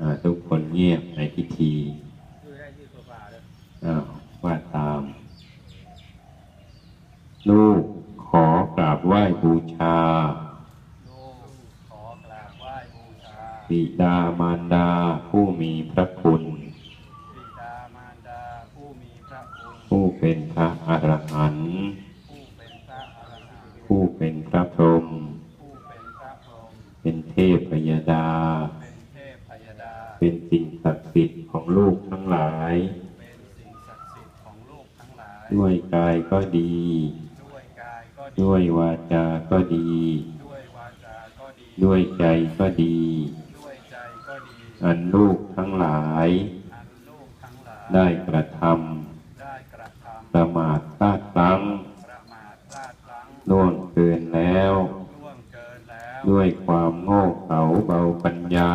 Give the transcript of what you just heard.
อ่าทุกคนเงียบในพิธีคือได้ที่ตัวป่าเลยอ้าวว่าตาม ลูกขอกราบไหว้บูชาลูกขอกราบไหว้บูชาบิดามารดาผู้มีพระคุณบิดามารดาผู้มีพระคุณ ผู้เป็นพระอรหันต์ ผู้เป็นพระอรหันต์ผู้เป็นพระพรหมผู้เป็นพระพรหม เป็นเทพพยดาเป็นเทพพยดา เป็นสิ่งศักดิ์สิทธิ์ของลูกทั้งหลายเป็นสิ่งศักดิ์สิทธิ์ของลูกทั้งหลาย ด้วยกายก็ดี ด้วยกายก็ดีด้วยวาจาก็ดีด้วยวาจาก็ดีด้วยใจก็ดี ด้วยใจก็ดี อันลูกทั้งหลายอันลูกทั้งหลายได้กระทได้กระทำประมาทพลาดพลั้งำประมาทพลาดพลั้งล่วงเกินแล้วล่วงเกินแล้ว ด้วยความโง่เขลาเบาปัญญา